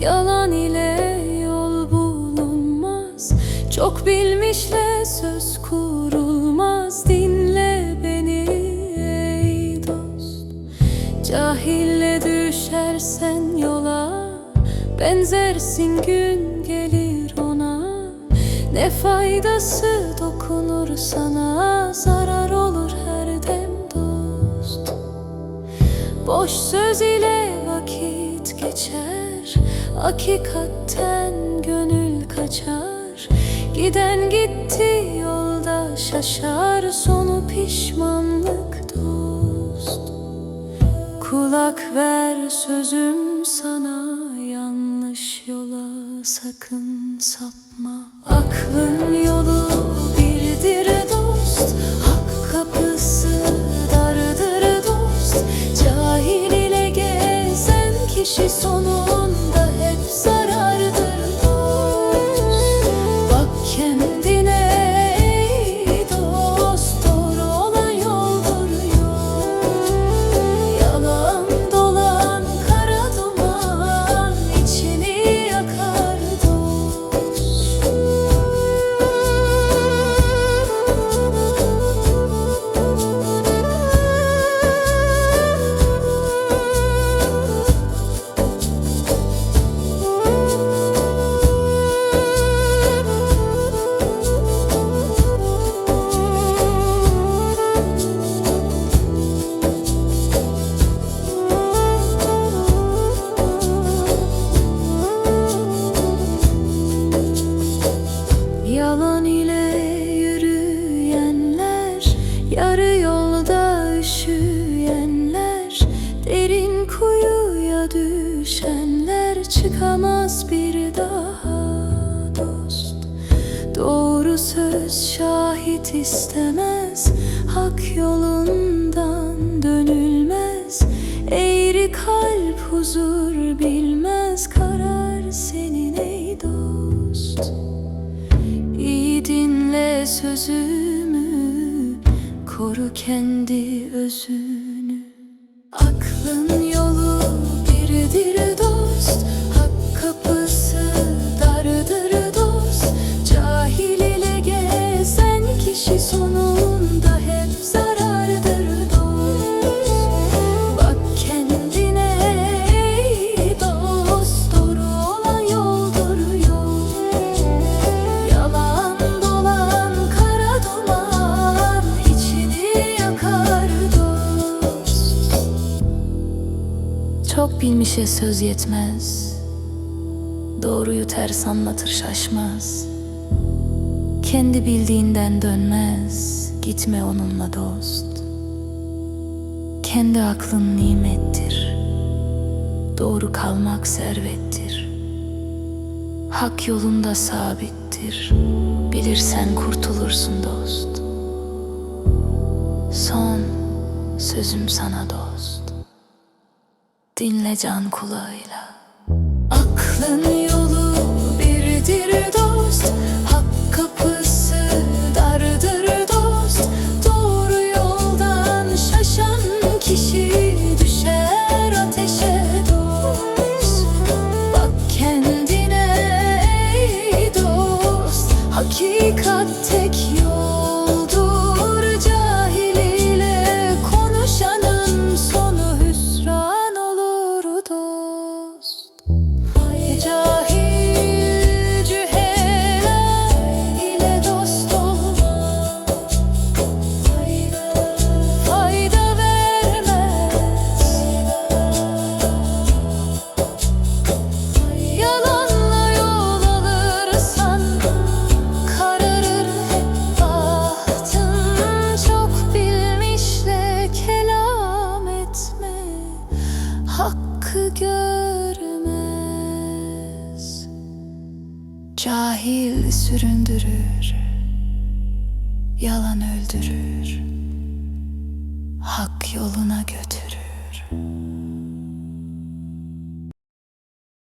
Yalan ile yol bulunmaz. Çok bilmişle söz kurulmaz. Dinle beni ey dost. Cahille düşersen yola Benzersin gün gelir ona. Ne faydası dokunur sana? Zarar olur her dem dost. Boş söz ile vakit geçer Hakikatten gönül kaçar. Giden gitti yolda şaşar. Sonu pişmanlık dost. Kulak ver sözüm sana. Yanlış yola sakın sapma. Aklın yolu birdir dost. Hak kapısı dardır dost. Cahil ile gezen kişi sonunda Doğru söz şahit istemez Hak yolundan dönülmez. Eğri kalp huzur bilmez Karar senin ey dost. İyi dinle sözümü Koru kendi özünü. Aklın bilmişe söz yetmez. Doğruyu ters anlatır şaşmaz. Kendi bildiğinden dönmez. Gitme onunla dost. Kendi aklın nimettir. Doğru kalmak servettir. Hak yolunda sabittir. Bilirsen kurtulursun dost. Son sözüm sana dost Dinle can kulağıyla. Aklın yolu birdir dost. Hak kapısı dardır dost. Doğru yoldan şaşan kişi Hakkı görmez. Cahil süründürür Yalan öldürür Hak yoluna götürür